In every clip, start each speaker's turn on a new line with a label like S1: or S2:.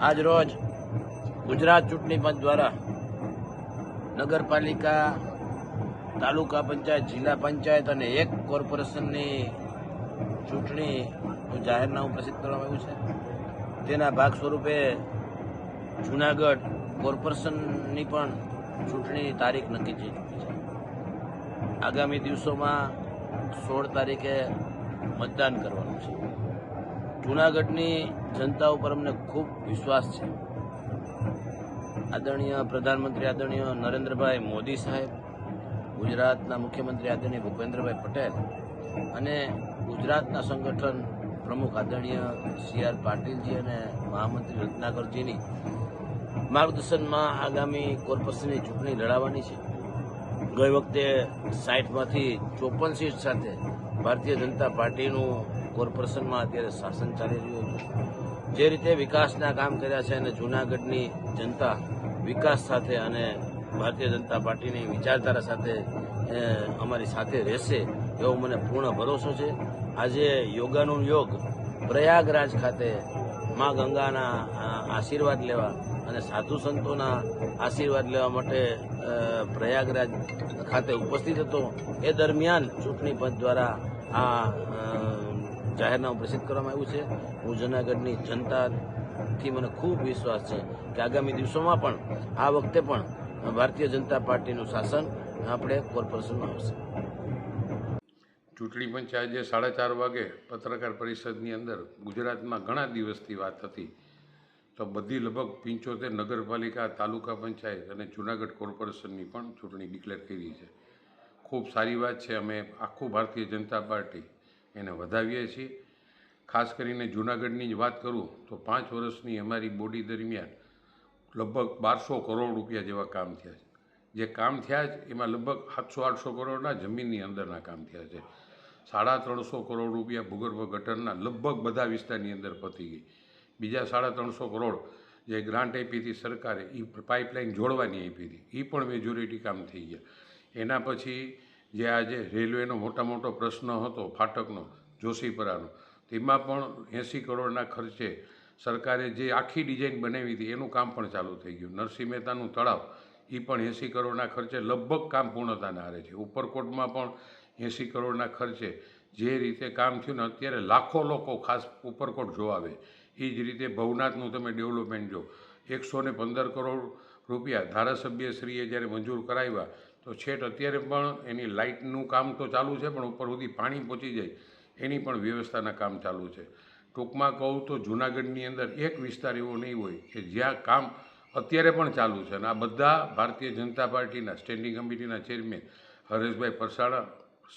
S1: આજ રોજ ગુજરાત ચૂંટણી પંચ દ્વારા નગરપાલિકા, તાલુકા પંચાયત, જિલ્લા પંચાયત અને એક કોર્પોરેશનની ચૂંટણીનું જાહેરનામું પ્રસિદ્ધ કરવામાં આવ્યું છે. તેના ભાગ સ્વરૂપે જૂનાગઢ કોર્પોરેશનની પણ ચૂંટણી તારીખ નક્કી થઈ ચૂકી છે. આગામી દિવસોમાં સોળ તારીખે મતદાન કરવાનું છે. જૂનાગઢની જનતા ઉપર અમને ખૂબ વિશ્વાસ છે. આદરણીય પ્રધાનમંત્રી આદરણીય નરેન્દ્રભાઈ મોદી સાહેબ, ગુજરાતના મુખ્યમંત્રી આદરણીય ભૂપેન્દ્રભાઈ પટેલ અને ગુજરાતના સંગઠન પ્રમુખ આદરણીય સી આર પાટીલજી અને મહામંત્રી રત્નાકરજીની માર્ગદર્શનમાં આગામી કોર્પોરેશનની ચૂંટણી લડાવવાની છે. ગઈ વખતે સાઠમાંથી ચોપન સીટ સાથે ભારતીય જનતા પાર્ટીનું કોર્પોરેશનમાં અત્યારે શાસન ચાલી રહ્યું છે જે રીતે વિકાસના કામ કર્યા છે અને જૂનાગઢની જનતા વિકાસ સાથે અને ભારતીય જનતા પાર્ટીની વિચારધારા સાથે અમારી સાથે રહેશે એવો મને પૂર્ણ ભરોસો છે. આજે યોગાનું યોગ પ્રયાગરાજ ખાતે મા ગંગાના આશીર્વાદ લેવા અને સાધુ સંતોના આશીર્વાદ લેવા માટે પ્રયાગરાજ ખાતે ઉપસ્થિત હતો. એ દરમિયાન ચૂંટણી પંચ દ્વારા આ જાહેરનામું પ્રસિદ્ધ કરવામાં આવ્યું છે. હું જૂનાગઢની જનતાથી મને ખૂબ વિશ્વાસ છે કે આગામી દિવસોમાં પણ, આ વખતે પણ ભારતીય જનતા પાર્ટીનું શાસન આપણે કોર્પોરેશનમાં આવશે.
S2: ચૂંટણી પંચે આજે સાડા ચાર વાગે પત્રકાર પરિષદની અંદર ગુજરાતમાં ઘણા દિવસથી વાત હતી. તો બધી લગભગ પંચોતેર નગરપાલિકા, તાલુકા પંચાયત અને જૂનાગઢ કોર્પોરેશનની પણ ચૂંટણી ડિક્લેર કરી છે. ખૂબ સારી વાત છે, અમે આખું ભારતીય જનતા પાર્ટી એને વધાવીએ છીએ. ખાસ કરીને જૂનાગઢની જ વાત કરું તો પાંચ વર્ષની અમારી બોડી દરમિયાન લગભગ બારસો કરોડ રૂપિયા જેવા કામ થયા છે. જે કામ થયા છે, એમાં લગભગ સાતસો આઠસો કરોડના જમીનની અંદરના કામ થયા છે. સાડા ત્રણસો કરોડ રૂપિયા ભૂગર્ભ ગટરના લગભગ બધા વિસ્તારની અંદર પતી ગઈ. બીજા સાડા ત્રણસો કરોડ જે ગ્રાન્ટ આપી હતી સરકારે એ પાઇપલાઇન જોડવાની આપી હતી. એ પણ મેજોરિટી કામ થઈ ગયા. એના પછી જે આજે રેલવેનો મોટા મોટો પ્રશ્ન હતો, ફાટકનો, જોશીપરાનો, તેમાં પણ એંસી કરોડના ખર્ચે સરકારે જે આખી ડિઝાઇન બનાવી હતી, એનું કામ પણ ચાલુ થઈ ગયું. નરસિંહ મહેતાનું તળાવ એ પણ એંસી કરોડના ખર્ચે લગભગ કામ પૂર્ણતાને આરે છે. ઉપરકોટમાં પણ એંસી કરોડના ખર્ચે જે રીતે કામ થયું ને અત્યારે લાખો લોકો ખાસ ઉપરકોટ જોવા આવે. એ જ રીતે ભવનાથનું તમે ડેવલપમેન્ટ જો. એકસો ને પંદર કરોડ રૂપિયા ધારાસભ્યશ્રીએ જ્યારે મંજૂર કરાવ્યા, તો છેટ અત્યારે પણ એની લાઇટનું કામ તો ચાલુ છે, પણ ઉપર સુધી પાણી પહોંચી જાય. એની પણ વ્યવસ્થાના કામ ચાલુ છે. ટૂંકમાં કહું તો જૂનાગઢની અંદર એક વિસ્તાર એવો નહીં હોય કે જ્યાં કામ અત્યારે પણ ચાલુ છે. અને આ બધા ભારતીય જનતા પાર્ટીના સ્ટેન્ડિંગ કમિટીના ચેરમેન હરેશભાઈ પરસાણા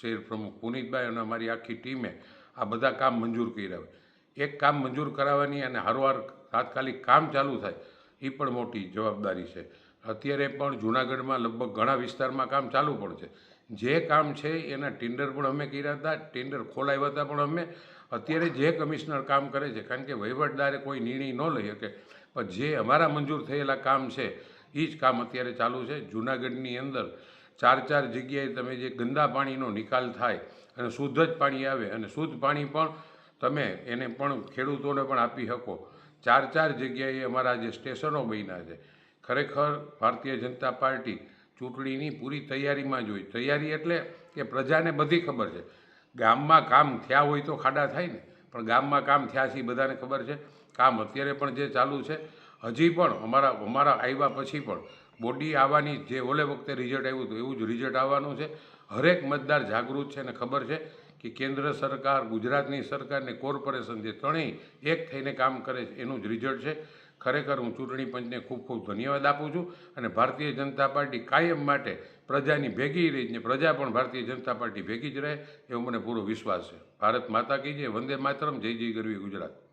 S2: શહેર પ્રમુખ પુનિતભાઈ અને અમારી આખી ટીમે આ બધા કામ મંજૂર કર્યા હોય. એક કામ મંજૂર કરાવવાની અને હરવાર તાત્કાલિક કામ ચાલુ થાય એ પણ મોટી જવાબદારી છે. અત્યારે પણ જૂનાગઢમાં લગભગ ઘણા વિસ્તારમાં કામ ચાલુ પણ છે. જે કામ છે એના ટેન્ડર પણ અમે કર્યા હતા, ટેન્ડર ખોલાવ્યા હતા પણ અમે. અત્યારે જે કમિશનર કામ કરે છે, કારણ કે વહીવટદારે કોઈ નિર્ણય ન લઈ શકે, પણ જે અમારા મંજૂર થયેલા કામ છે એ જ કામ અત્યારે ચાલુ છે. જૂનાગઢની અંદર ચાર ચાર જગ્યાએ તમે જે ગંદા પાણીનો નિકાલ થાય અને શુદ્ધ જ પાણી આવે અને શુદ્ધ પાણી પણ તમે એને પણ ખેડૂતોને પણ આપી શકો. ચાર ચાર જગ્યાએ અમારા જે સ્ટેશનો બન્યા છે. ખરેખર ભારતીય જનતા પાર્ટી ચૂંટણીની પૂરી તૈયારીમાં જ હોય. તૈયારી એટલે કે પ્રજાને બધી ખબર છે. ગામમાં કામ થયા હોય તો ખાડા થાય ને. પણ ગામમાં કામ થયા છે બધાને ખબર છે. કામ અત્યારે પણ જે ચાલુ છે. હજી પણ અમારા અમારા આવ્યા પછી પણ બોડી આવવાની જે ઓલે વખતે રિઝલ્ટ આવ્યું હતું, એવું જ રિઝલ્ટ આવવાનું છે. હરેક મતદાર જાગૃત છે અને ખબર છે કે કેન્દ્ર સરકાર, ગુજરાતની સરકાર ને કોર્પોરેશન જે ત્રણેય એક થઈને કામ કરે છે, એનું જ રિઝલ્ટ છે. ખરેખર હું ચૂંટણી પંચને ખૂબ ખૂબ ધન્યવાદ આપું છું અને ભારતીય જનતા પાર્ટી કાયમ માટે પ્રજાની ભેગી રહી ને પ્રજા પણ ભારતીય જનતા પાર્ટી ભેગી જ રહે, એવો મને પૂરો વિશ્વાસ છે. ભારત માતા કી વંદે માતરમ, જય જય ગરવી ગુજરાત.